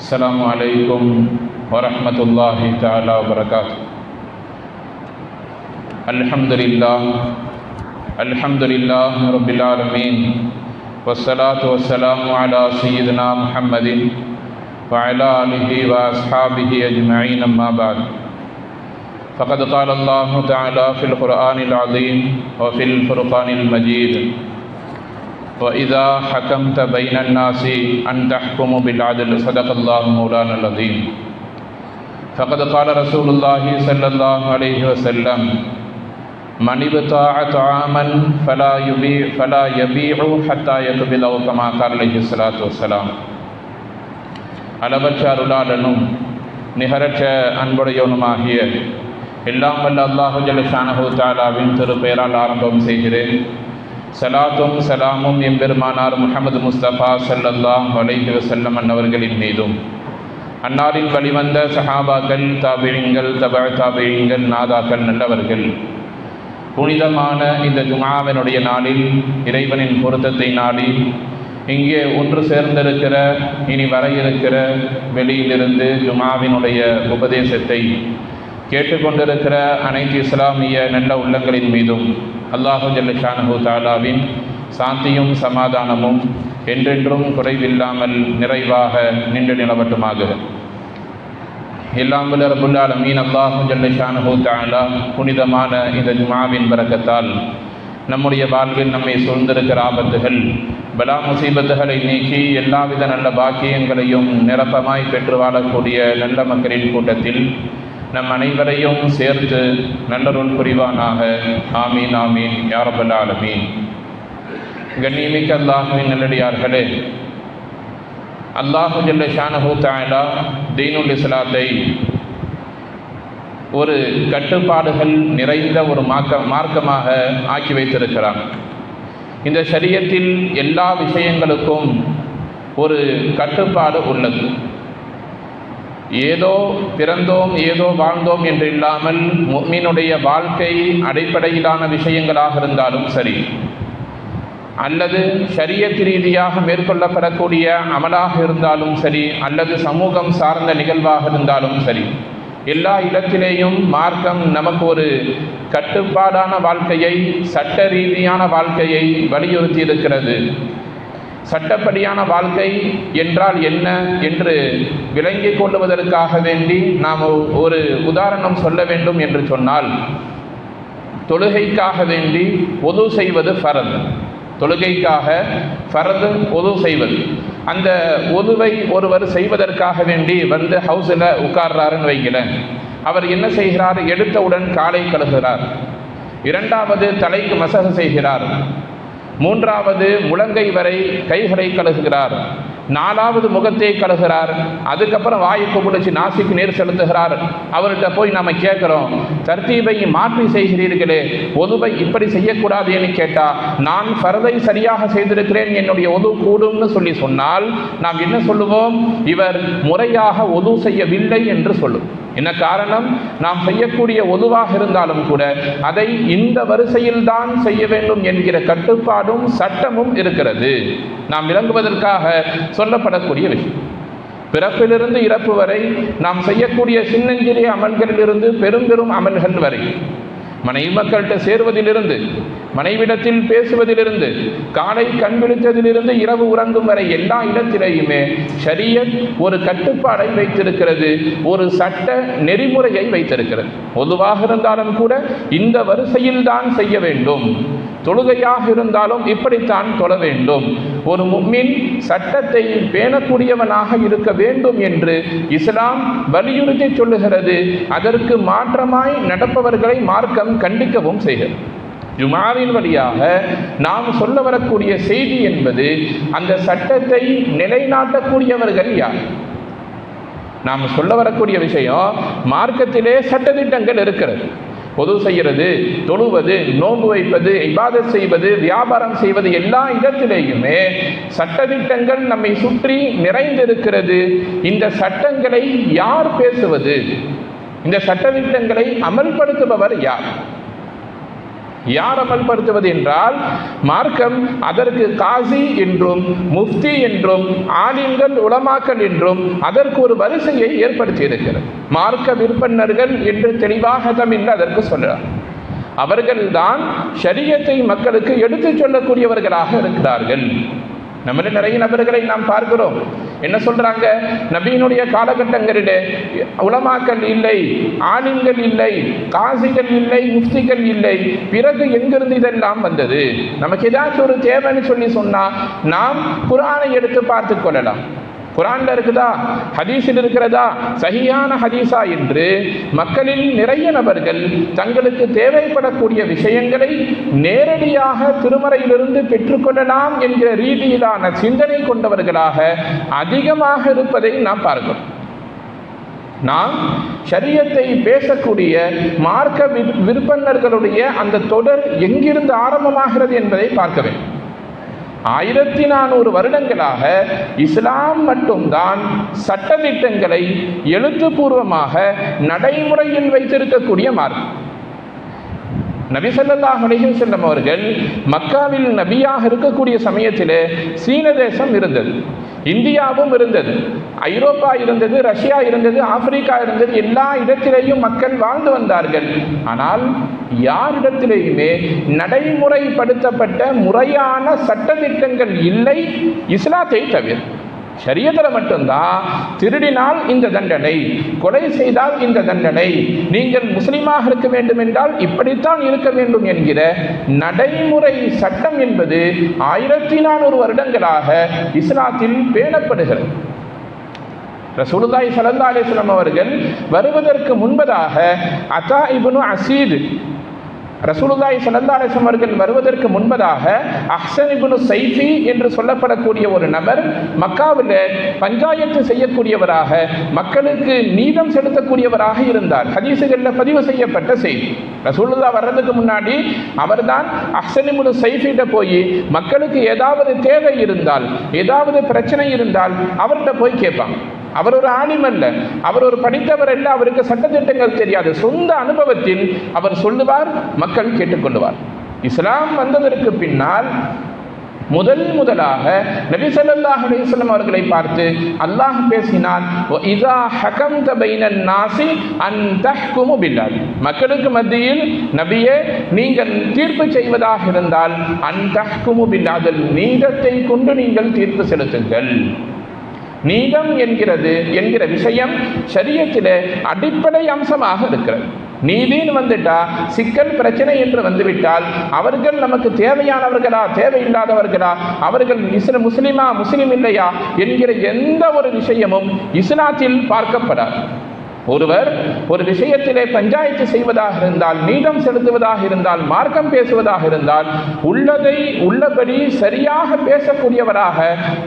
السلام عليكم ورحمة الله تعالى وبركاته. الحمد لله الحمد لله رب العالمين والصلاة والسلام على سيدنا محمد وعلى آله وأصحابه أجمعين أما بعد. فقد قال الله تعالى في القرآن العظيم وفي الفرقان المجيد وإذا حكمت بين الناس أن تحكموا بالعدل صدق الله مولانا العظيم فقد قال رسول الله صلى الله عليه وسلم من ابتاع طعاما فلا يبيع فلا يبيع حتى يقبله كما قال عليه الصلاة والسلام அளவற்ற அருளாளனும் நிகரற்ற அன்புடையவனுமாகிய எல்லாம் வல்ல அல்லாஹு ஜலஷானஹு தாலாவின் திருப்பெயரால் ஆரம்பம் செய்கிறேன் சலாத்தும் சலாமும் எம்பெருமானார் முகமது முஸ்தபா சல்லல்லாஹ் வலைஹி வசல்லம் அன்னவர்களின் மீதும். அன்னாரின் வழிவந்த சஹாபாக்கள் தாபிழிங்கள் தபா தாபிழிங்கள் நாதாக்கள் நல்லவர்கள். புனிதமான இந்த ஜுமாவினுடைய நாளில் இறைவனின் பொருத்தத்தை நாடி இங்கே ஒன்று சேர்ந்திருக்கிற இனி வர இருக்கிற வெளியிலிருந்து ஜுமாவினுடைய உபதேசத்தை கேட்டுக்கொண்டிருக்கிற அனைத்து இஸ்லாமிய நல்ல உள்ளங்களின் மீதும் அல்லாஹு ஜல்லஷானஹு தாலாவின் சாந்தியும் சமாதானமும் என்றென்றும் குறைவில்லாமல் நிறைவாக நின்று நிலவட்டுமாக. எல்லாம் வல்ல ரபுல்லால் மீன் அல்லாஹு ஜல்லஷானஹு தாலா புனிதமான இந்த ஜுமாவின் பறக்கத்தால் நம்முடைய வாழ்வில் நம்மை சூழ்ந்திருக்கிற ஆபத்துகள் பலா முசீபத்துகளை நீக்கி எல்லாவித நல்ல பாக்கியங்களையும் நிரப்பமாய் பெற்று வாழக்கூடிய நல்ல மக்களின் கூட்டத்தில் நம் அனைவரையும் சேர்த்து நல்லருள் புரிவானாக. ஆமீன் ஆமீன். யாரபல்ல ஆலமீன். கண்ணியமிக்க அல்லாஹுவின் நல்லடியார்களே அல்லாஹு ஜல்ல ஷானஹூ தாயலா தீனுல் இஸ்லாத்தை ஒரு கட்டுப்பாடுகள் நிறைந்த ஒரு மார்க்க மார்க்கமாக ஆக்கி வைத்திருக்கிறான். இந்த சரியத்தில் எல்லா விஷயங்களுக்கும் ஒரு கட்டுப்பாடு உள்ளது. ஏதோ பிறந்தோம் ஏதோ வாழ்ந்தோம் என்று இல்லாமல் மீனுடைய வாழ்க்கை அடிப்படையிலான விஷயங்களாக இருந்தாலும் சரி அல்லது ஷரியத் ரீதியாக மேற்கொள்ளப்படக்கூடிய அமலாக இருந்தாலும் சரி அல்லது சமூகம் சார்ந்த நிகழ்வாக இருந்தாலும் சரி எல்லா இடத்திலேயும் மார்க்கம் நமக்கு ஒரு கட்டுப்பாடான வாழ்க்கையை சட்ட ரீதியான வாழ்க்கையை வலியுறுத்தி இருக்கிறது. சட்டப்படியான வாழ்க்கை என்றால் என்ன என்று விளங்கிக் கொள்வதற்காக வேண்டி நாம் ஒரு உதாரணம் சொல்ல வேண்டும் என்று சொன்னால் தொழுகைக்காக வேண்டி பொது செய்வது ஃபரத். தொழுகைக்காக ஃபரது பொது செய்வது. அந்த ஒதுவை ஒருவர் செய்வதற்காக வேண்டி வந்து ஹவுஸில் உட்கார்றாருன்னு வைக்கிறேன் அவர் என்ன செய்கிறார்? எடுத்தவுடன் காலை கழுகிறார் இரண்டாவது தலைக்கு மசக செய்கிறார். மூன்றாவது முழங்கை வரை கைகளை கழுகுகிறார். நாலாவது முகத்தை கழுகிறார் அதுக்கப்புறம் வாயுக்கு பிடிச்சி நாசிக்கு நீர் செலுத்துகிறார். அவர்கிட்ட போய் நம்ம கேட்குறோம் தர்த்தீபை மாற்றி செய்கிறீர்களே ஒதுவை இப்படி செய்யக்கூடாது என்று கேட்டால் நான் ஃபரதை சரியாக செய்திருக்கிறேன் என்னுடைய ஒது கூடும்னு சொல்லி சொன்னால் நாம் என்ன சொல்லுவோம்? இவர் முறையாக ஒது செய்யவில்லை என்று சொல்லும். என்ன காரணம்? நாம் செய்யக்கூடிய ஒதுவாக இருந்தாலும் கூட அதை இந்த வரிசையில் தான் செய்ய வேண்டும் என்கிற கட்டுப்பாடும் சட்டமும் இருக்கிறது. நாம் விளங்குவதற்காக சொல்லப்படக்கூடிய விஷயம். பிறப்பிலிருந்து இறப்பு வரை நாம் செய்யக்கூடிய சின்னஞ்சிறிய அமல்களிலிருந்து பெரும் பெரும் அமல்கள் வரை மனைவி மக்கள்கிட்ட சேருவதிலிருந்து மனைவிடத்தில் பேசுவதிலிருந்து காலை கண் விழித்ததிலிருந்து இரவு உறங்கும் வரை எல்லா இடத்திலேயுமே ஷரியத் ஒரு கட்டுப்பாடை வைத்திருக்கிறது ஒரு சட்ட நெறிமுறையை வைத்திருக்கிறது. பொதுவாக இருந்தாலும் கூட இந்த வரிசையில் தான் செய்ய வேண்டும். தொழுகையாக இருந்தாலும் இப்படித்தான் தொழ வேண்டும். ஒரு முக்மின் சட்டத்தை பேணக்கூடியவனாக இருக்க வேண்டும் என்று இஸ்லாம் வலியுறுத்தி சொல்லுகிறது. அதற்கு மாற்றமாய் நடப்பவர்களை மார்க்கம் கண்டிக்கவும் செய்கிறது. ஜுமாவின் வழியாக நாம் சொல்ல வரக்கூடிய செய்தி என்பது அந்த சட்டத்தை நிலைநாட்டக்கூடியவர்கள் யார்? நாம் சொல்ல வரக்கூடிய விஷயம் மார்க்கத்திலே சட்டத்திட்டங்கள் இருக்கிறது. பொது செய்கிறது தொழுவது நோன்பு வைப்பது இபாதத் செய்வது வியாபாரம் செய்வது எல்லா இடத்திலேயுமே சட்டத்திட்டங்கள் நம்மை சுற்றி நிறைந்திருக்கிறது. இந்த சட்டங்களை யார் பேசுவது? இந்த சட்டத்திட்டங்களை அமல்படுத்துபவர் யார்? யார் அமல்படுத்துவது என்றால் மார்க்கம் அதற்கு காசி என்றும் முஃப்தி என்றும் ஆலிம்கள் உளமாக்கல் என்றும் அதற்கு ஒரு வரிசையை ஏற்படுத்தி இருக்கிறது மார்க்க விற்பனர்கள் என்று தெளிவாக என்று அதற்கு சொல்கிறார். அவர்கள்தான் ஷரியத்தை மக்களுக்கு எடுத்துச் சொல்லக்கூடியவர்களாக இருக்கிறார்கள். நம்மள நிறைய நபர்களை நாம் பார்க்கிறோம். என்ன சொல்றாங்க? நபியினுடைய காலகட்டங்களிலே உலமாக்கல் இல்லை ஆலிம்கள் இல்லை காசிகள் இல்லை முஃப்திகள் இல்லை. பிறகு எங்கிருந்து இதெல்லாம் வந்தது? நமக்கு ஏதாச்சும் ஒரு தேவைன்னு சொல்லி சொன்னா நாம் குரானை எடுத்து பார்த்து கொள்ளலாம். குரான்ல இருக்குதா? ஹதீஸில் இருக்கிறதா? சஹியான ஹதீஸா என்று மக்களில் நிறைய நபர்கள் தங்களுக்கு தேவைப்படக்கூடிய விஷயங்களை நேரடியாக திருமறையிலிருந்து பெற்றுக்கொள்ளலாம் என்கிற ரீதியிலான சிந்தனை கொண்டவர்களாக அதிகமாக இருப்பதை நாம் பார்க்கிறோம். நாம் சரியத்தை பேசக்கூடிய மார்க்க வி- விற்பனர்களுடைய அந்த தொடர் எங்கிருந்து ஆரம்பமாகிறது என்பதை பார்க்க வேண்டும். ஆயிரத்தி நானூறு வருடங்களாக இஸ்லாம் மட்டும்தான் சட்டத்திட்டங்களை எழுத்துப்பூர்வமாக நடைமுறையில் வைத்திருக்கக்கூடிய மார்க்கம். நபி ஸல்லல்லாஹு செல்லம் அவர்கள் மக்காவில் நபியாக இருக்கக்கூடிய சமயத்திலே சீன தேசம் இருந்தது. இந்தியாவும் இருந்தது. ஐரோப்பா இருந்தது ரஷ்யா இருந்தது ஆப்பிரிக்கா இருந்தது. எல்லா இடத்திலேயும் மக்கள் வாழ்ந்து வந்தார்கள். ஆனால் யாரிடத்திலேயுமே நடைமுறைப்படுத்தப்பட்ட முறையான சட்டத்திட்டங்கள் இல்லை இஸ்லாத்தை தவிர. ஷரியத்தில் மட்டும்தான் திருடினால் இந்த தண்டனை கொலை செய்தால் இந்த தண்டனை. நீங்கள் முஸ்லீமாக இருக்க வேண்டும் என்றால் இப்படித்தான் இருக்க வேண்டும் என்கிற நடைமுறை சட்டம் என்பது ஆயிரத்தி நானூறு வருடங்களாக இஸ்லாத்தில் பேணப்படுகிறது. ரசூலுதாய் ஸல்லல்லாஹு அலைஹி அவர்கள் வருவதற்கு முன்பதாக அதா இப்னு அசீது ரசூலுல்லாய் ஸல்லல்லாஹு அவர்கள் வருவதற்கு முன்பதாக அஹ்சனிபுனு சைஃபி என்று சொல்லப்படக்கூடிய ஒரு நபர் மக்காவில் பஞ்சாயத்து செய்யக்கூடியவராக மக்களுக்கு நீதம் செலுத்தக்கூடியவராக இருந்தார். ஹதீசுகளில் பதிவு செய்யப்பட்ட செய்தி. ரசூலுல்லா வர்றதுக்கு முன்னாடி அவர்தான் அஹ்சன் இப்னு சைஃபிட்ட போய் மக்களுக்கு ஏதாவது தேவை இருந்தால் ஏதாவது பிரச்சனை இருந்தால் அவர்கிட்ட போய் கேட்பாங்க. அவர் ஒரு ஆலிம் அல்ல. அவர் ஒரு படித்தவர் அல்ல. அவருக்கு சட்டத்திட்டங்கள் தெரியாது. சொந்த அனுபவத்தில் அவர் சொல்லுவார் மக்கள் கேட்டுக்கொள்வார் இஸ்லாம் வந்ததற்கு பின்னால் முதல் முதலாக நபி ஸல்லல்லாஹு அவர்களை பார்த்து அல்லாஹ் பேசினால் இதா நாசி அன் மக்களுக்கு மத்தியில் நபியே நீங்கள் தீர்ப்பு செய்வதாக இருந்தால் அன் தஹ்குமு நீதத்தை கொண்டு நீங்கள் தீர்ப்பு செலுத்துங்கள். நீதம் என்கிறது என்கிற விஷயம் ஷரியத்திலே அடிப்படை அம்சமாக இருக்கிறது. நீதின்னு வந்துட்டா சிக்கல் பிரச்சனை என்று வந்துவிட்டால் அவர்கள் நமக்கு தேவையானவர்களா தேவையில்லாதவர்களா அவர்கள் இஸ்ல முஸ்லிமா முஸ்லிம் இல்லையா என்கிற எந்த ஒரு விஷயமும் இஸ்லாத்தில் பார்க்கப்படாது. ஒருவர் ஒரு விஷயத்திலே பஞ்சாயத்து செய்வதாக இருந்தால் நீதம் செலுத்துவதாக இருந்தால் மார்க்கம் பேசுவதாக இருந்தால் உள்ளதை உள்ளபடி சரியாக பேசக்கூடியவராக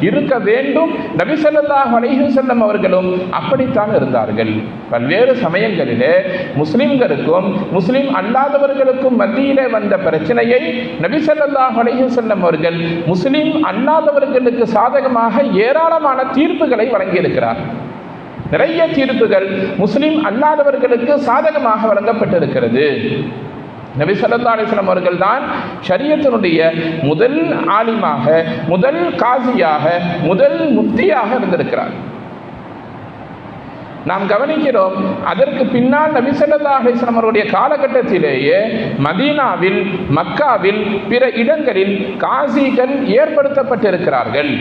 இருக்க வேண்டும். நபிசல்லாஹ் ஸல்லல்லாஹு செல்லும் அவர்களும் அப்படித்தான் இருந்தார்கள். பல்வேறு சமயங்களிலே முஸ்லிம்களுக்கும் முஸ்லிம் அல்லாதவர்களுக்கும் மத்தியிலே வந்த பிரச்சனையை நபிசல்லாஹ் ஸல்லல்லாஹு செல்லும் அவர்கள் முஸ்லிம் அல்லாதவர்களுக்கு சாதகமாக ஏராளமான தீர்ப்புகளை வழங்கியிருக்கிறார். நிறைய தீர்ப்புகள் முஸ்லீம் அல்லாதவர்களுக்கு சாதகமாக வழங்கப்பட்டிருக்கிறது. நபி ஸல்லல்லாஹு அவர்கள் தான் ஷரியத்தினுடைய முதல் ஆலிமாக முதல் காசியாக முதல் முக்தியாக இருந்திருக்கிறார். நாம் கவனிக்கிறோம் அதற்கு பின்னால் நபிசல்லா அலிஸ்லாம் அவருடைய காலகட்டத்திலேயே மதீனாவில் மக்காவில் பிற இடங்களில் காசிகள் ஏற்படுத்தப்பட்டிருக்கிறார்கள்.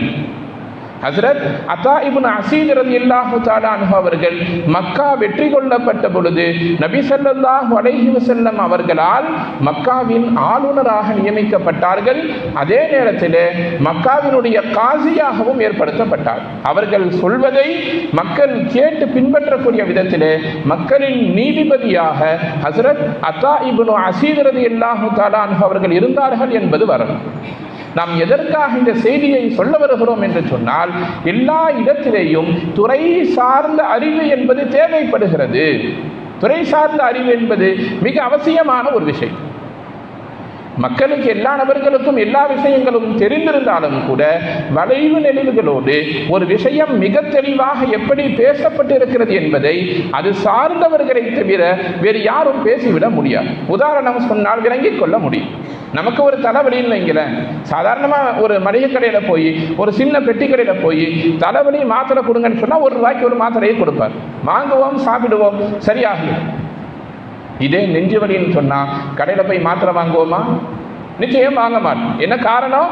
ஹசரத் அத்தா இபுன் அசீத் ரதி இல்லாஹு தாலானு அவர்கள் மக்கா வெற்றி கொள்ளப்பட்ட பொழுது நபி ஸல்லல்லாஹு அலைஹி வசல்லம் அவர்களால் மக்காவின் ஆளுநராக நியமிக்கப்பட்டார்கள். அதே நேரத்தில் மக்காவினுடைய காசியாகவும் ஏற்படுத்தப்பட்டார். அவர்கள் சொல்வதை மக்கள் கேட்டு பின்பற்றக்கூடிய விதத்திலே மக்களின் நீதிபதியாக ஹசரத் அத்தா இபுனு அசீத் ரதி இல்லாஹு தாலானு அவர்கள் இருந்தார்கள் என்பது வரணும் நாம் எதற்காக இந்த செய்தியை சொல்ல வருகிறோம் என்று சொன்னால் எல்லா இடத்திலேயும் துறை சார்ந்த அறிவு என்பது தேவைப்படுகிறது. துறை சார்ந்த அறிவு என்பது மிக அவசியமான ஒரு விஷயம். மக்களுக்கு எல்லா நபர்களுக்கும் எல்லா விஷயங்களும் தெரிந்திருந்தாலும் கூட வளைவு நெளிவுகளோடு ஒரு விஷயம் மிக தெளிவாக எப்படி பேசப்பட்டு இருக்கிறது என்பதை அது சார்ந்தவர்களை தவிர வேறு யாரும் பேசிவிட முடியாது. உதாரணம் சொன்னால் விளங்கிக் கொள்ள முடியும். நமக்கு ஒரு தலைவலின்னு வைங்களேன். சாதாரணமாக ஒரு மளிகை கடையில் போய் ஒரு சின்ன பெட்டி கடையில் போய் தலைவலி மாத்திரை கொடுங்கன்னு சொன்னால் ஒரு ரூபாய்க்கு ஒரு மாத்திரையை கொடுப்பார். வாங்குவோம் சாப்பிடுவோம் சரியாகும் இதே நெஞ்சு வலின்னு சொன்னால் கடையில் போய் மாத்திரை வாங்குவோமா? நிச்சயம் வாங்க மாட்டோம். என்ன காரணம்?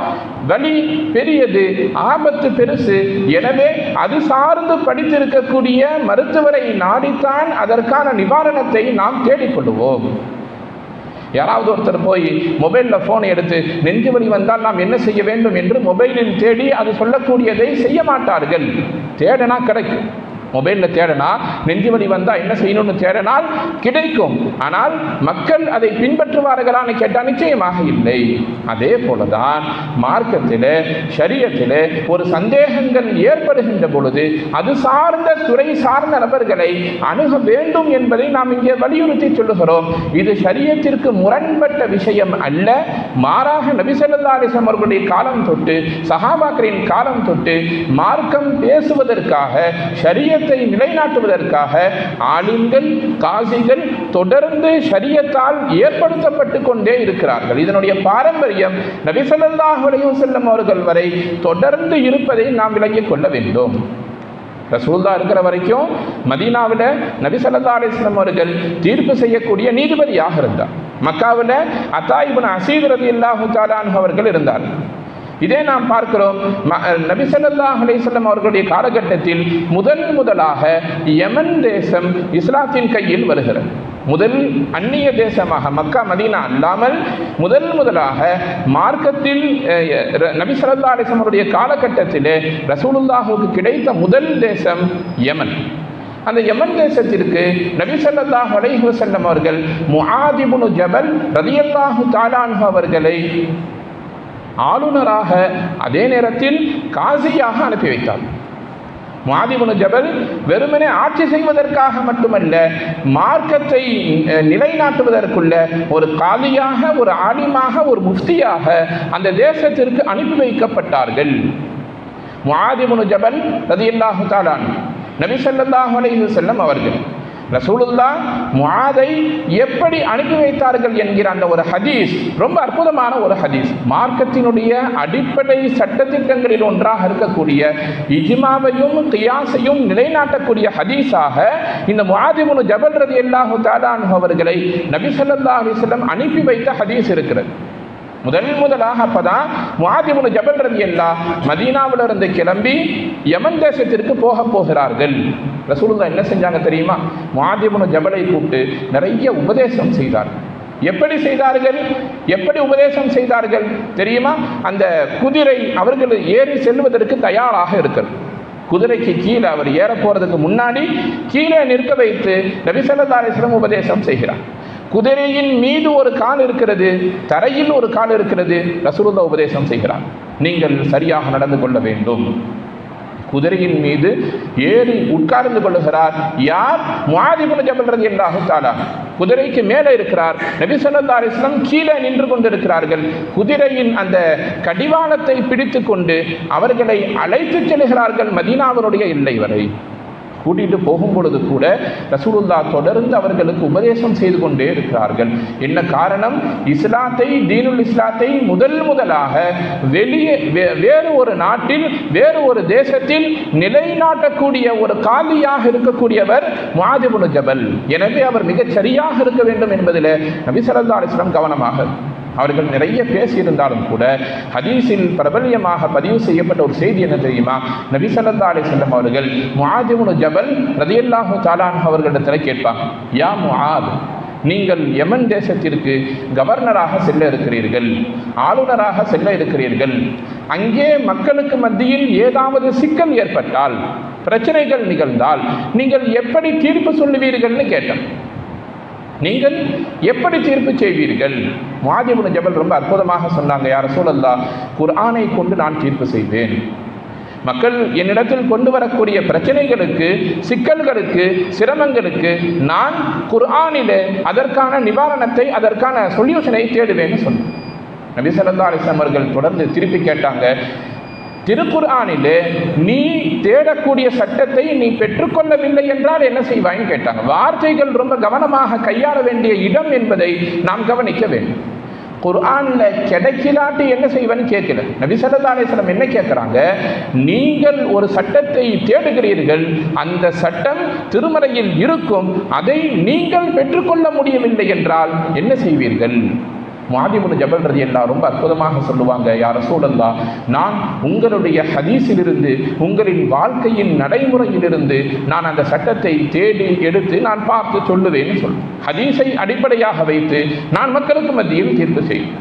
வலி பெரியது ஆபத்து பெருசு. எனவே அது சார்ந்து படித்திருக்கக்கூடிய மருத்துவரை நாடித்தான் அதற்கான நிவாரணத்தை நாம் தேடிக்கொள்வோம் யாராவது ஒருத்தர் போய் மொபைலில் ஃபோன் எடுத்து நெஞ்சு வலி வந்தால் நாம் என்ன செய்ய வேண்டும்? என்று மொபைலில் தேடி அது சொல்லக்கூடியதை செய்ய மாட்டார்கள். தேடனா கிடைக்கும். மொபைலில் தேடனா நெஞ்சு வலி வந்தால் என்ன செய்யணும்னு தேடனால் கிடைக்கும். ஆனால் மக்கள் அதை பின்பற்றுவார்களான்னு கேட்டால் நிச்சயமாக இல்லை. அதே போல தான் மார்க்கத்தில் சரியத்தில் ஒரு சந்தேகங்கள் ஏற்படுகின்ற பொழுது அது சார்ந்த துறை சார்ந்த நபர்களை அணுக வேண்டும் என்பதை நாம் இங்கே வலியுறுத்தி சொல்லுகிறோம். இது சரியத்திற்கு முரண்பட்ட விஷயம் அல்ல. மாறாக நபிசல்லா அலிசம் அவர்களுடைய காலம் தொட்டு சஹாபாக்கரின் காலம் தொட்டு மார்க்கம் பேசுவதற்காக ஷரிய ஷரியத்தை நிலைநாட்டுவதற்காக ஆலிம்கள் காசிகள் தொடர்ந்து ஷரியத்தால் ஏற்படுத்தப்பட்டு கொண்டே இருக்கிறார்கள். இதனுடைய பாரம்பரியம் நபிசல்லாஹ் அலையும் செல்லும் அவர்கள் வரை தொடர்ந்து இருப்பதை நாம் விளங்கிக் கொள்ள வேண்டும். ரசூல்லா இருக்கிற வரைக்கும் மதீனாவில் நபி சல்லா அலிஸ்லாம் அவர்கள் தீர்ப்பு செய்யக்கூடிய நீதிபதியாக இருந்தார். மக்காவில் அத்தாயிபன் அசீத் ரதி அல்லாஹு தாலான் அவர்கள் இருந்தார். இதே நாம் பார்க்கிறோம். நபிசல்லாஹ் அலிசல்லம் அவர்களுடைய காலகட்டத்தில் முதன் முதலாக யமன் தேசம் இஸ்லாத்தின் கையில் வருகிறது. முதல் அந்நிய தேசமாக மக்கா மதீனா அல்லாமல் முதல் முதலாக மார்க்கத்தில் நபி சல்லா அலிஸ்லம் அவருடைய காலகட்டத்தில் ரசூலுல்லாஹுக்கு கிடைத்த முதல் தேசம் யமன். அந்த யமன் தேசத்திற்கு நபி சல்லாஹ் அலைஹி அவர்கள் முஹாதிபுனு ஜபல் ரதியல்லாஹு தாலான்ஹு அவர்களை ஆளுநராக அதே நேரத்தில் காசியாக அனுப்பி வைத்தார். மாதிபுன ஜபல் வெறுமனே ஆட்சி செய்வதற்காக மட்டுமல்ல மார்க்கத்தை நிலைநாட்டுவதற்குள்ள ஒரு காலியாக ஒரு ஆலிமாக ஒரு முஃப்தியாக அந்த தேசத்திற்கு அனுப்பி வைக்கப்பட்டார்கள். மாதிபுனு ஜபல் ரதியல்லாஹு தாலான் நபி ஸல்லல்லாஹு அலைஹி வஸல்லம் அவர்கள் ரசூலுல்லா முஆதை எப்படி அனுப்பி வைத்தார்கள் என்கிற அந்த ஒரு ஹதீஸ் ரொம்ப அற்புதமான ஒரு ஹதீஸ். மார்க்கத்தினுடைய அடிப்படை சட்டத்திட்டங்களில் ஒன்றாக இருக்கக்கூடிய இஜ்மாவையும் கியாசையும் நிலைநாட்டக்கூடிய ஹதீஸாக இந்த முஆதிபுனு ஜபல் ரதி அல்லாஹு தாலான் அவர்களை நபி ஸல்லல்லாஹு அனுப்பி வைத்த ஹதீஸ் இருக்கிறது. முதல் முதலாக அப்பதான் முஆதிபுனு ஜபல் ரதி அல்லா மதீனாவில இருந்து கிளம்பி யமன் தேசத்திற்கு போக போகிறார்கள். ரசூலுல்லா என்ன செஞ்சாங்க தெரியுமா? முஆதிபுனு ஜபலை கூப்பிட்டு நிறைய உபதேசம் செய்தார்கள். எப்படி செய்தார்கள்? எப்படி உபதேசம் செய்தார்கள்? தெரியுமா? அந்த குதிரை அவர்கள் ஏறி செல்வதற்கு தயாராக இருக்கிறது. குதிரைக்கு கீழே அவர் ஏற போறதுக்கு முன்னாடி கீழே நிற்க வைத்து நபிசல்லாஸ்லம் உபதேசம் செய்கிறார். குதிரையின் மீது ஒரு கால் இருக்கிறது தரையில் ஒரு கால் இருக்கிறது ரசூலுல்லா உபதேசம் செய்கிறார் நீங்கள் சரியாக நடந்து கொள்ள வேண்டும். குதிரையின் மீது ஏறி உட்கார்ந்து கொள்ளுகிறார். யார்? மாதிபுன ஜபல் ரதி அல்லாஹு தாலா குதிரைக்கு மேலே இருக்கிறார். நபி சொல்லா கீழே நின்று கொண்டிருக்கிறார்கள். குதிரையின் அந்த கடிவாளத்தை பிடித்து கொண்டு அவர்களை அழைத்து செல்கிறார்கள் மதீனாவருடைய இல்லை வரை. கூட்டிட்டு போகும் பொழுது கூட ரசூலுல்லா தொடர்ந்து அவர்களுக்கு உபதேசம் செய்து கொண்டே இருக்கிறார்கள். என்ன காரணம்? இஸ்லாத்தை தீனுல் இஸ்லாத்தை முதல் முதலாக வெளியே வேறு ஒரு நாட்டில் வேறு ஒரு தேசத்தில் நிலைநாட்டக்கூடிய ஒரு காலியாக இருக்கக்கூடியவர் மாதிபுனு ஜபல். எனவே அவர் மிகச் சரியாக இருக்க வேண்டும் என்பதில் நபி சல்லா அலிஸ்லாம் கவனமாக அவர்கள் நிறைய பேசியிருந்தாலும் கூட ஹதீஸில் பிரபல்யமாக பதிவு செய்யப்பட்ட ஒரு செய்தி என்ன தெரியுமா? நபி சல்லா அலி செல்லம் அவர்கள் முஆதிபுனு ஜபல் ரதியல்லாஹு தாலான் அவர்களிடத்தில் கேட்பாங்க யா முஆத் நீங்கள் யமன் தேசத்திற்கு கவர்னராக செல்ல இருக்கிறீர்கள் ஆளுநராக செல்ல இருக்கிறீர்கள். அங்கே மக்களுக்கு மத்தியில் ஏதாவது சிக்கல் ஏற்பட்டால் பிரச்சனைகள் நிகழ்ந்தால் நீங்கள் எப்படி தீர்ப்பு சொல்லுவீர்கள்னு கேட்டேன். நீங்கள் எப்படி தீர்ப்பு செய்வீர்கள்? மாதிபுன் ஜபல் ரொம்ப அற்புதமாக சொன்னாங்க யார் சூழல்லா குர்ஆனை கொண்டு நான் தீர்ப்பு செய்வேன். மக்கள் என்னிடத்தில் கொண்டு வரக்கூடிய பிரச்சனைகளுக்கு சிக்கல்களுக்கு சிரமங்களுக்கு நான் குர்ஆனிலே அதற்கான நிவாரணத்தை அதற்கான சொல்யூஷனை தேடுவேன்னு சொன்னேன். நபி சல்லா அலிஸ்லாம் அவர்கள் தொடர்ந்து திருப்பி கேட்டாங்க திருக்குர்ஆனிலே நீ தேடக்கூடிய சட்டத்தை நீ பெற்றுக்கொள்ளவில்லை என்றால் என்ன செய்வாய்னு கேட்டாங்க. வார்த்தைகள் ரொம்ப கவனமாக கையாள வேண்டிய இடம் என்பதை நாம் கவனிக்க வேண்டும். குர்ஆனில் கிடைக்கலாட்டு என்ன செய்வன்னு கேட்கல. நபி சல்லா அலைஹி என்ன கேட்குறாங்க? நீங்கள் ஒரு சட்டத்தை தேடுகிறீர்கள் அந்த சட்டம் திருமறையில் இருக்கும் அதை நீங்கள் பெற்றுக்கொள்ள முடியவில்லை என்றால் என்ன செய்வீர்கள்? மாதிமுன ஜபல் ரதி எல்லாம் ரொம்ப அற்புதமாக சொல்லுவாங்க யார் சூழல்லா நான் உங்களுடைய ஹதீஸிலிருந்து உங்களின் வாழ்க்கையின் நடைமுறையிலிருந்து நான் அந்த சட்டத்தை தேடி எடுத்து நான் பார்த்து சொல்லுவேன்னு சொல்லுவேன் ஹதீஸை அடிப்படையாக வைத்து நான் மக்களுக்கு மத்தியில் தீர்ப்பு செய்வேன்.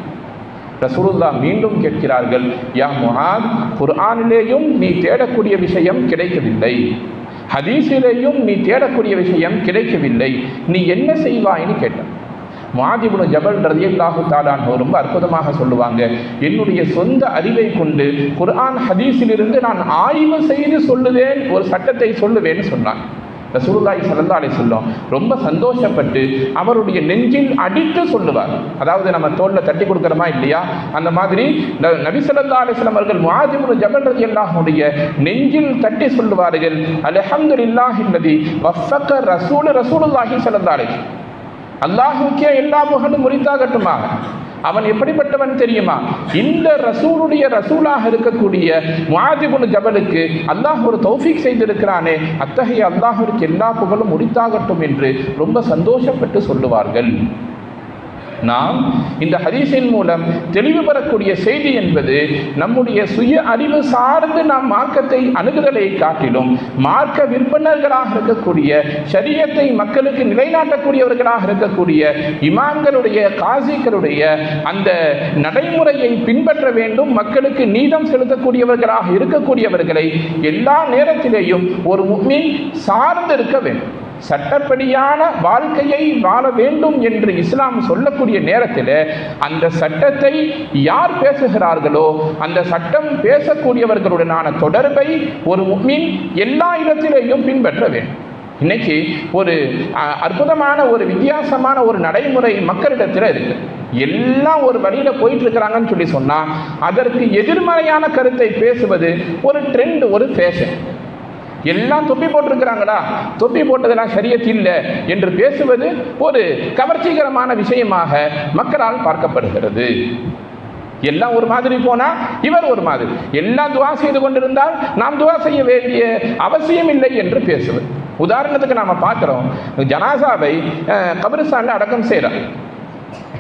ரசூலுல்லா மீண்டும் கேட்கிறார்கள் யா முஹாத் குர்ஆனிலேயும் நீ தேடக்கூடிய விஷயம் கிடைக்கவில்லை. ஹதீஸிலேயும் நீ தேடக்கூடிய விஷயம் கிடைக்கவில்லை. நீ என்ன செய்வாய்ன்னு கேட்டான் மாதிபுன ஜபல் ரதியல்லாஹு தாலான் ரொம்ப அற்புதமாக சொல்லுவாங்க. என்னுடைய சொந்த அறிவை கொண்டு குர்ஆன் ஹதீஸிலிருந்து நான் ஆய்வு செய்து சொல்லுவேன் ஒரு சட்டத்தை சொல்லுவேன்னு சொன்னான் ரசூலுல்லாய் ஸல்லல்லாஹு சொல்லும் ரொம்ப சந்தோஷப்பட்டு அவருடைய நெஞ்சில் அடித்து சொல்லுவார். அதாவது நம்ம தோளில் தட்டி கொடுக்குறோமா இல்லையா? அந்த மாதிரி ந- நபி ஸல்லல்லாஹு அலைஹி அவர்கள் மாதிமுரு ஜபல் ரலியல்லாஹுடைய நெஞ்சில் தட்டி சொல்லுவார்கள் அலஹம்து இல்லாஹி நதி வஃபக ரசூல் ரசூலுல்லாஹி ஸல்லல்லாஹு அல்லாஹுக்கே எல்லா புகழும் முறித்தாகட்டுமாக அவன் எப்படிப்பட்டவன் தெரியுமா? இந்த ரசூலுடைய ரசூலாக இருக்கக்கூடிய முஆதிபுன் ஜபலுக்கு அல்லாஹ் ஒரு தௌஃபிக் செய்திருக்கிறானே அத்தகைய அல்லாஹிற்கு எல்லா புகழும் முடித்தாகட்டும் என்று ரொம்ப சந்தோஷப்பட்டு சொல்லுவார்கள். நாம் இந்த ஹதீஸின் மூலம் தெளிவு பெறக்கூடிய செய்தி என்பது நம்முடைய சுய அறிவு சார்ந்து நாம் மார்க்கத்தை அணுகுதலை காட்டிலும் மார்க்க விற்பனர்களாக இருக்கக்கூடிய சரியத்தை மக்களுக்கு நிலைநாட்டக்கூடியவர்களாக இருக்கக்கூடிய இமாம்களுடைய காசிகளுடைய அந்த நடைமுறையை பின்பற்ற வேண்டும் மக்களுக்கு நீதம் செலுத்தக்கூடியவர்களாக இருக்கக்கூடியவர்களை எல்லா நேரத்திலேயும் ஒரு முக்மின் சார்ந்து இருக்க வேண்டும். சட்டப்படியான வாழ்க்கையை வாழ வேண்டும் என்று இஸ்லாம் சொல்லக்கூடிய நேரத்தில் அந்த சட்டத்தை யார் பேசுகிறார்களோ அந்த சட்டம் பேசக்கூடியவர்களுடனான தொடர்பை ஒரு முக்மின் எல்லா இடத்திலேயும் பின்பற்ற வேண்டும். இன்னைக்கு ஒரு அற்புதமான ஒரு வித்தியாசமான ஒரு நடைமுறை மக்களிடத்தில் இருக்கு. எல்லாம் ஒரு வழியில போயிட்டு இருக்கிறாங்கன்னு சொல்லி சொன்னா அதற்கு எதிர்மறையான கருத்தை பேசுவது ஒரு ட்ரெண்ட் ஒரு ஃபேஷன் எல்லாம் தொப்பி போட்டிருக்கிறாங்களா? தொப்பி போட்டதெல்லாம் சரியத்து இல்லை என்று பேசுவது ஒரு கவர்ச்சிகரமான விஷயமாக மக்களால் பார்க்கப்படுகிறது. எல்லாம் ஒரு மாதிரி போனா இவர் ஒரு மாதிரி. எல்லாம் துவா செய்து கொண்டிருந்தால் நாம் துவா செய்ய வேண்டிய அவசியம் இல்லை என்று பேசுவது. உதாரணத்துக்கு நாம பார்க்கிறோம் ஜனாசாவை அஹ், கபிரிஸ்தான்ல அடக்கம் செய்கிறார்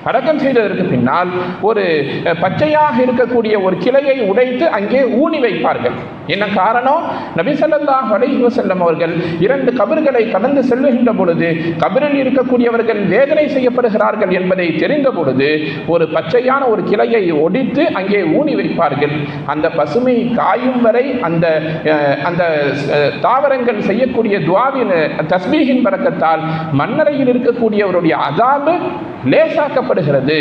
அடக்கம் செய்ததற்கு பின்னால் ஒரு பச்சையாக இருக்கக்கூடிய ஒரு கிளையை உடைத்து அங்கே ஊனி வைப்பார்கள். என்ன காரணம்? நபி ஸல்லல்லாஹு அலைஹி செல்லம் அவர்கள் இரண்டு கபர்களை கடந்து செல்லுகின்ற பொழுது கபரில் இருக்கக்கூடியவர்கள் வேதனை செய்யப்படுகிறார்கள் என்பதை தெரிந்த பொழுது ஒரு பச்சையான ஒரு கிளையை ஒடித்து அங்கே ஊனி வைப்பார்கள். அந்த பசுமை காயும் வரை அந்த அந்த தாவரங்கள் செய்யக்கூடிய துவாவின் தஸ்பீகின் பறக்கத்தால் மண்ணறையில் இருக்கக்கூடியவருடைய அதாபு லேசாக்கப்படுகிறது.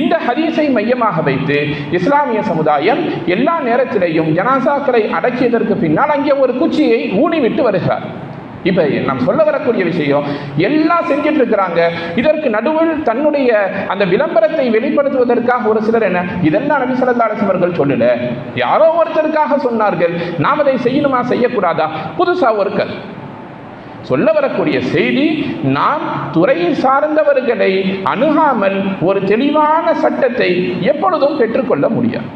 இந்த ஹதீஸை மையமாக வைத்து இஸ்லாமிய சமுதாயம் எல்லா நேரத்திலையும் ஜனாசாக்களை அடக்கியதற்கு பின்னால் அங்கே ஒரு குச்சியை ஊனிவிட்டு வருகிறார். இப்ப நாம் சொல்ல வரக்கூடிய விஷயம் எல்லாம் செஞ்சுட்டு இருக்கிறாங்க. இதற்கு நடுவில் தன்னுடைய அந்த விளம்பரத்தை வெளிப்படுத்துவதற்காக ஒரு சிலர் என்ன? இதெல்லாம் நபி ஸல்லல்லாஹு அவர்கள் சொல்லல. யாரோ ஒருத்தருக்காக சொன்னார்கள். நாம் அதை செய்யணுமா செய்யக்கூடாதா? புதுசா ஒரு கல் சொல்ல வரக்கூடிய செய்தி நாம் துறை சார்ந்தவர்களை அணுகாமல் ஒரு தெளிவான சட்டத்தை எப்பொழுதும் பெற்றுக்கொள்ள முடியாது.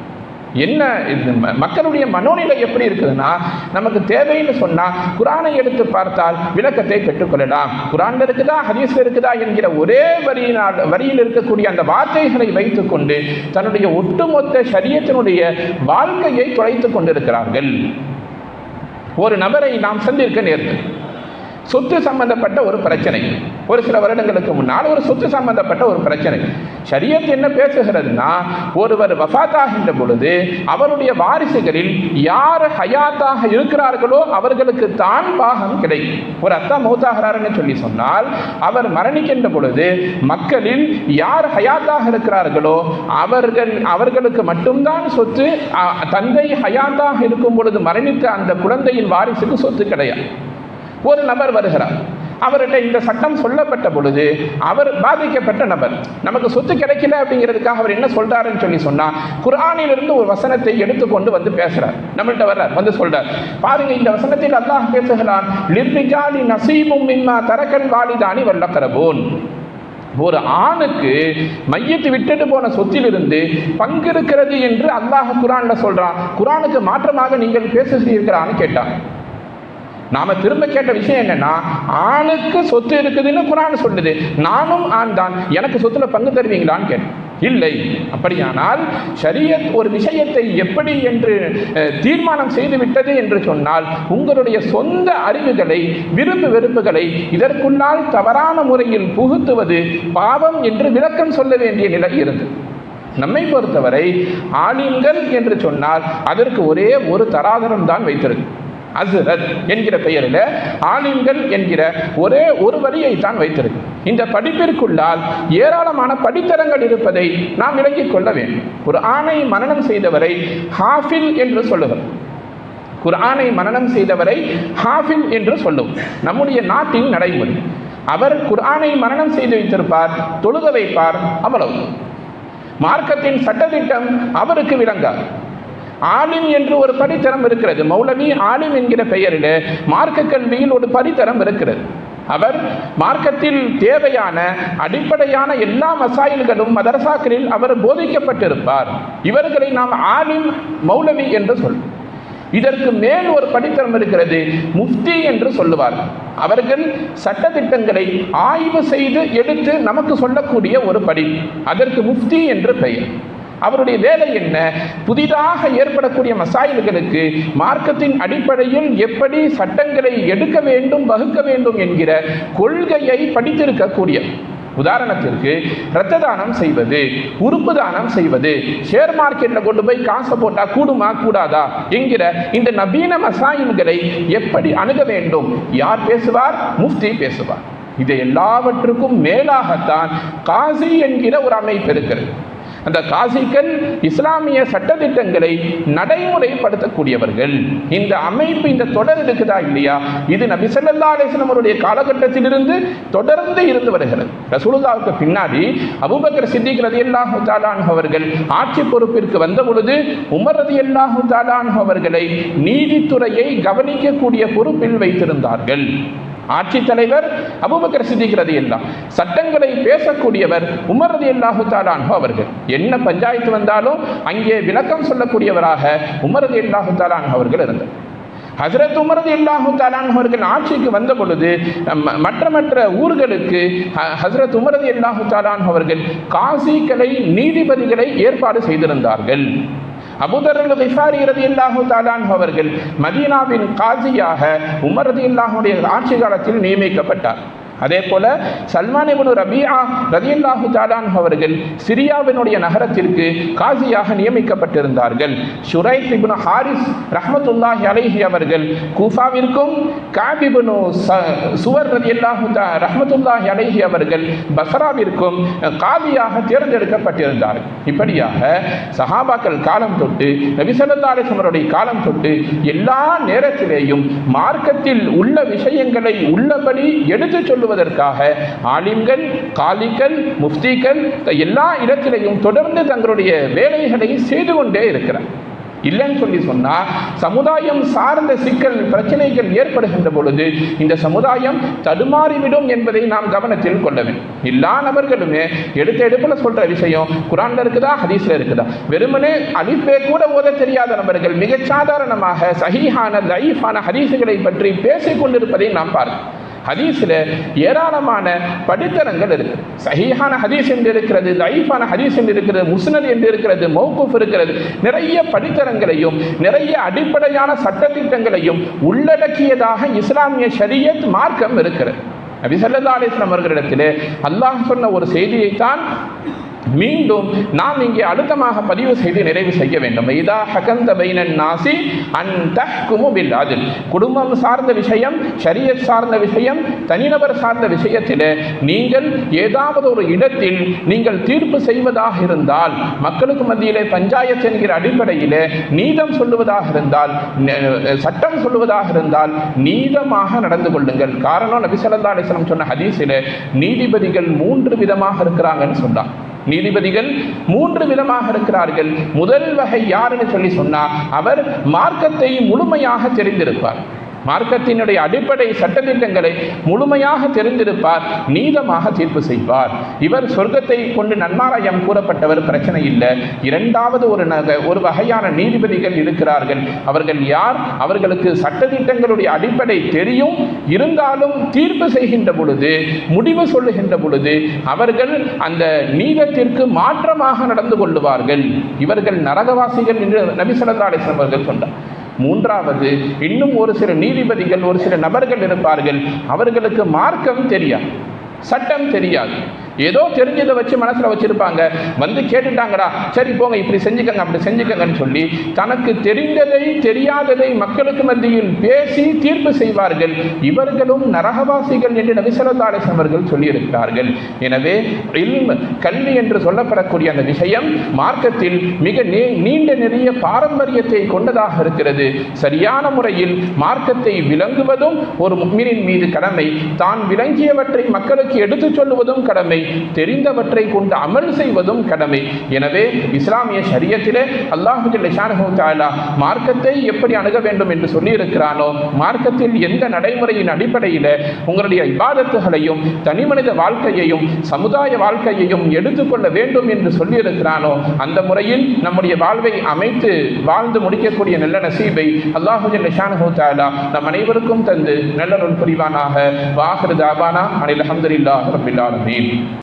என்ன இது? ம- மக்களுடைய மனோநிலை எப்படி இருக்குதுன்னா நமக்கு தேவைன்னு சொன்னால் குரானை எடுத்து பார்த்தால் விளக்கத்தை பெற்றுக்கொள்ளலாம். குரான் இருக்குதா? ஹதீஸ்ல இருக்குதா? என்கிற ஒரே வரியினால் வரியில் இருக்கக்கூடிய அந்த வார்த்தைகளை வைத்துக்கொண்டு தன்னுடைய ஒட்டுமொத்த சரியத்தினுடைய வாழ்க்கையை தொலைத்து கொண்டிருக்கிறார்கள். ஒரு நபரை நாம் சந்திக்க நேர்ந்தது சொத்து சம்பந்தப்பட்ட ஒரு பிரச்சனை. ஒரு சில வருடங்களுக்கு முன்னால் ஒரு சொத்து சம்பந்தப்பட்ட ஒரு பிரச்சனை. ஷரியத் என்ன பேசுகிறதுனா ஒருவர் வஃத்தாகின்ற பொழுது அவருடைய வாரிசுகளில் யார் ஹயாத்தாக இருக்கிறார்களோ அவர்களுக்கு தான் பாகம் கிடைக்கும். ஒரு அத்தா மௌத்தாகிறாருன்னு சொல்லி சொன்னால் அவர் மரணிக்கின்ற பொழுது மக்களில் யார் ஹயாத்தாக இருக்கிறார்களோ அவர்கள் அவர்களுக்கு மட்டும்தான் சொத்து தந்தை ஹயாத்தாக இருக்கும் பொழுது மரணித்த அந்த குழந்தையின் வாரிசுக்கு சொத்து கிடையாது. ஒரு நபர் வருகிறார். அவர்கிட்ட இந்த சட்டம் சொல்லப்பட்ட பொழுது அவர் பாதிக்கப்பட்ட நபர். நமக்கு சொத்து கிடைக்கல அப்படிங்கிறதுக்காக அவர் என்ன சொல்றாருன்னு சொல்லி சொன்னா குரானிலிருந்து ஒரு வசனத்தை எடுத்துக்கொண்டு வந்து பேசுறார். நம்மள்ட்ட வர்றார் வந்து சொல்றார். பாருங்க இந்த வசனத்தில் அல்லாஹ் பேசுகிறான் லிர்ரிஜாலி நசீபும் மிம்மா தரக்கல் வாலிதானி வல்லக்கரபோன் ஒரு ஆணுக்கு மையத்தை விட்டுட்டு போன சொத்திலிருந்து பங்கு இருக்கிறது என்று அல்லாஹ் குரான்ல சொல்றான். குரானுக்கு மாற்றமாக நீங்கள் பேசுகிறீர்களான்னு கேட்டான். நாம திரும்ப கேட்ட விஷயம் என்னன்னா ஆணுக்கு சொத்து இருக்குதுன்னு குரான் சொல்லுது. நானும் ஆண் தான். எனக்கு சொத்துல பங்கு தருவீங்களான்னு கேட்டேன். இல்லை. அப்படியானால் ஷரியத் ஒரு விஷயத்தை எப்படி என்று தீர்மானம் செய்து விட்டது என்று சொன்னால் உங்களுடைய சொந்த அறிவுகளை விருப்பு வெறுப்புகளை இதற்குள்ளால் தவறான முறையில் புகுத்துவது பாவம் என்று விளக்கம் சொல்ல வேண்டிய நிலை இருந்தது. நம்மை பொறுத்தவரை ஆலிம்கள் என்று சொன்னால் அதற்கு ஒரே ஒரு தராதரம் தான் வைத்திருக்கு அஸ்ரத் என்கிற பெயரில் ஆலிம்கள் என்கிற ஒரே ஒரு வரியை தான் வைத்திருக்கு. இந்த படிப்பிற்குள்ளால் ஏராளமான படித்தரங்கள் இருப்பதை நாம் விளங்கிக் கொள்ள வேண்டும். ஒரு ஆணை மரணம் செய்தவரை ஹாஃபில் என்று சொல்லுகிறோம் குர்ஆனை மரணம் செய்தவரை ஹாஃபில் என்று சொல்லும். நம்முடைய நாட்டின் நடைமுறை. அவர் குர்ஆனை மரணம் செய்து வைத்திருப்பார் தொழுக வைப்பார் அவ்வளவு. மார்க்கத்தின் சட்டத்திட்டம் அவருக்கு விளங்காது. ஆலிம் என்று ஒரு படித்தரம் இருக்கிறது. மௌலவி ஆலிம் என்கிற பெயரில் மார்க்க கல்வியில் ஒரு படித்தரம் இருக்கிறது. அவர் மார்க்கத்தில் தேவையான அடிப்படையான எல்லா மசாயில்களும் மதரசாக்களில் அவர் போதிக்கப்பட்டிருப்பார். இவர்களை நாம் ஆலிம் மௌலவி என்று சொல்வோம். இதற்கு மேல் ஒரு படித்தரம் இருக்கிறது முஃப்தி என்று சொல்லுவார்கள். அவர்கள் சட்டத்திட்டங்களை ஆய்வு செய்து எடுத்து நமக்கு சொல்லக்கூடிய ஒரு படி. அதற்கு முஃப்தி என்று பெயர். அவருடைய வேலை என்ன? புதிதாக ஏற்படக்கூடிய மசாயில்களுக்கு மார்க்கத்தின் அடிப்படையில் எப்படி சட்டங்களை எடுக்க வேண்டும் வகுக்க வேண்டும் என்கிற கொள்கையை படித்திருக்கக்கூடிய உதாரணத்திற்கு இரத்த தானம் செய்வது உறுப்பு தானம் செய்வது ஷேர் மார்க்கெட்டில் கொண்டு போய் காசை போட்டால் கூடுமா கூடாதா என்கிற இந்த நவீன மசாயின்களை எப்படி அணுக வேண்டும்? யார் பேசுவார்? முஃப்தி பேசுவார். இது எல்லாவற்றுக்கும் மேலாகத்தான் காசி என்கிற ஒரு அமைப்பு இருக்கிறது. அந்த காசிகள் இஸ்லாமிய சட்டத்திட்டங்களை நடைமுறைப்படுத்தக்கூடியவர்கள். இந்த அமைப்பு இந்த தொடர் இருக்குதா இல்லையா? இது நபிசல்லா அலிஸ்லம் அவருடைய காலகட்டத்திலிருந்து தொடர்ந்து இருந்து வருகிறது. ரசூலுல்லாஹ்வுக்கு பின்னாடி அபுபக்கர் சித்திக் ரதி அல்லாஹு அன்ஹு அவர்கள் ஆட்சி பொறுப்பிற்கு வந்த பொழுது உமர் ரதி அல்லாஹு அன்ஹு அவர்களை நீதித்துறையை கவனிக்கக்கூடிய பொறுப்பில் வைத்திருந்தார்கள். ஆட்சித் தலைவர் சித்திக் ரதி எல்லாம் சட்டங்களை பேசக்கூடியவர் உமர் ரதி அல்லாஹு தாலான்ஹோ அவர்கள். என்ன பஞ்சாயத்து வந்தாலும் அங்கே விளக்கம் சொல்லக்கூடியவராக உமர் ரதி அல்லாஹு தாலான்ஹோ அவர்கள் இருந்தார். ஹசரத் உமரது இல்லாஹு தாலான் அவர்கள் ஆட்சிக்கு வந்த பொழுது மற்ற மற்ற ஊர்களுக்கு ஹசரத் உமரது இல்லாஹு தாலான் அவர்கள் காசிகளை நீதிபதிகளை ஏற்பாடு செய்திருந்தார்கள். அபுதரல் ரதி இல்லாஹு தாலான் அவர்கள் மதீனாவின் காசியாக உமர் ரதியல்லாஹுடைய ஆட்சி காலத்தில் நியமிக்கப்பட்டார். அதே போல சல்மான் இபனு ரபியா ரதியுல்லாஹு தாலான் அவர்கள் சிரியாவினுடைய நகரத்திற்கு காசியாக நியமிக்கப்பட்டிருந்தார்கள். ஷுரைத் இப்னு ஹாரிஸ் ரஹமத்துல்லாஹி அலைஹி அவர்கள் கூஃபாவிற்கும் காபிபுனு சுவர் ரதியல்லாஹு ரஹமத்துல்லாஹி அலைஹி அவர்கள் பஸ்ராவிற்கும் காதியாக தேர்ந்தெடுக்கப்பட்டிருந்தார்கள். இப்படியாக சஹாபாக்கள் காலம் தொட்டு நபிசல்லா அலிஸ்மருடைய காலம் தொட்டு எல்லா நேரத்திலேயும் மார்க்கத்தில் உள்ள விஷயங்களை உள்ளபடி எடுத்துச் சொல்லுவதற்காக ஆலிம்கள் காலிகள் முஃப்திகள் எல்லா இடத்திலையும் தொடர்ந்து தங்களுடைய வேலைகளை செய்து கொண்டே இருக்கிறார். இல்லைன்னு சொல்லி சொன்னால் சமுதாயம் சார்ந்த சிக்கல் பிரச்சனைகள் ஏற்படுகின்ற பொழுது இந்த சமுதாயம் தடுமாறிவிடும் என்பதை நாம் கவனத்தில் கொள்ள வேண்டும். எல்லா நபர்களுமே எடுத்த எடுப்பில் சொல்ற விஷயம் குரான்ல இருக்குதா ஹதீஸில் இருக்குதா? வெறுமனே அழிப்பே கூட ஓத தெரியாத நபர்கள் மிகச் சாதாரணமாக சஹீஹான லைஃபான ஹதீஸுகளை பற்றி பேசிக் கொண்டிருப்பதை நாம் பார்க்கிறோம். ஹதீஸில் ஏராளமான படித்தரங்கள் இருக்கு. சஹீஹான ஹதீஸ் என்று இருக்கிறது லைஃபான ஹதீஸ் என்று இருக்கிறது முஸ்னத் என்று இருக்கிறது மௌகுஃப் இருக்கிறது. நிறைய படித்தரங்களையும் நிறைய அடிப்படையான சட்டத்திட்டங்களையும் உள்ளடக்கியதாக இஸ்லாமிய ஷரியத் மார்க்கம் இருக்கிறது. நபி சல்லா அலிஸ்லாம் அவர்களிடத்திலே அல்லாஹ் சொன்ன ஒரு செய்தியைத்தான் மீண்டும் நாம் இங்கே அழுத்தமாக பதிவு செய்து நிறைவு செய்ய வேண்டும். இதா ஹகந்த பைனன் நாசி அன் தஹ்குமு அதில் குடும்பம் சார்ந்த விஷயம் ஷரியத் சார்ந்த விஷயம் தனிநபர் சார்ந்த விஷயத்தில் நீங்கள் ஏதாவது ஒரு இடத்தில் நீங்கள் தீர்ப்பு செய்வதாக இருந்தால் மக்களுக்கு மத்தியிலே பஞ்சாயத்து என்கிற அடிப்படையில் நீதம் சொல்லுவதாக இருந்தால் சட்டம் சொல்லுவதாக இருந்தால் நீதமாக நடந்து கொள்ளுங்கள். காரணம் நபிசல்லா அலிஸ்லாம் சொன்ன ஹதீஸில் நீதிபதிகள் மூன்று விதமாக இருக்கிறாங்கன்னு சொன்னார் நீதிபதிகள் மூன்று விதமாக இருக்கிறார்கள். முதல் வகை யாருன்னு சொல்லி சொன்னா அவர் மார்க்கத்தை முழுமையாக தெரிந்திருப்பார். மார்க்கத்தினுடைய அடிப்படை சட்டத்திட்டங்களை முழுமையாக தெரிந்திருப்பார் நீதமாக தீர்ப்பு செய்வார். இவர் சொர்க்கத்தை கொண்டு நன்மாராயம் கூறப்பட்டவர் பிரச்சனை இல்லை. இரண்டாவது ஒரு நக ஒரு வகையான நீதிபதிகள் இருக்கிறார்கள். அவர்கள் யார்? அவர்களுக்கு சட்டத்திட்டங்களுடைய அடிப்படை தெரியும். இருந்தாலும் தீர்ப்பு செய்கின்ற பொழுது முடிவு சொல்லுகின்ற பொழுது அவர்கள் அந்த நீதத்திற்கு மாற்றமாக நடந்து கொள்ளுவார்கள். இவர்கள் நரகவாசிகள் என்று நபி ஸல்லல்லாஹு அவர்கள் சொன்னார். மூன்றாவது இன்னும் ஒரு சில நீதிபதிகள் ஒரு சில நபர்கள் இருப்பார்கள். அவர்களுக்கு மார்க்கம் தெரியாது சட்டம் தெரியாது. ஏதோ தெரிஞ்சதை வச்சு மனசில் வச்சுருப்பாங்க. வந்து கேட்டுட்டாங்கடா சரி போங்க இப்படி செஞ்சுக்கங்க அப்படி செஞ்சுக்கங்கன்னு சொல்லி தனக்கு தெரிந்ததை தெரியாததை மக்களுக்கு மத்தியில் பேசி தீர்ப்பு செய்வார்கள். இவர்களும் நரகவாசிகள் என்று நபிசரதாலேசன் அவர்கள் சொல்லியிருக்கிறார்கள். எனவே கல்வி என்று சொல்லப்படக்கூடிய அந்த விஷயம் மார்க்கத்தில் மிக நீண்ட நிறைய பாரம்பரியத்தை கொண்டதாக இருக்கிறது. சரியான முறையில் மார்க்கத்தை விளங்குவதும் ஒரு முக்மினின் மீது கடமை. தான் விளங்கியவற்றை மக்களுக்கு எடுத்துச் சொல்லுவதும் கடமை. தெரிந்தவற்றை கொண்டு அமல் செய்வதும் கடமை. எனவே இஸ்லாமிய சரியத்திலே அல்லாஹு மார்க்கத்தை எப்படி அணுக வேண்டும் என்று சொல்லியிருக்கிறானோ மார்க்கத்தில் எந்த நடைமுறையின் அடிப்படையில் உங்களுடைய இபாதத்துகளையும் தனிமனித வாழ்க்கையையும் சமுதாய வாழ்க்கையையும் எடுத்துக்கொள்ள வேண்டும் என்று சொல்லியிருக்கிறானோ அந்த முறையில் நம்முடைய வாழ்வை அமைத்து வாழ்ந்து முடிக்கக்கூடிய நல்ல நசீபை அல்லாஹு நம் அனைவருக்கும் தந்து நல்ல புரிவானாக. வாஹிரு தாபானா அனில் அஹமதுல்லா ரப்பில்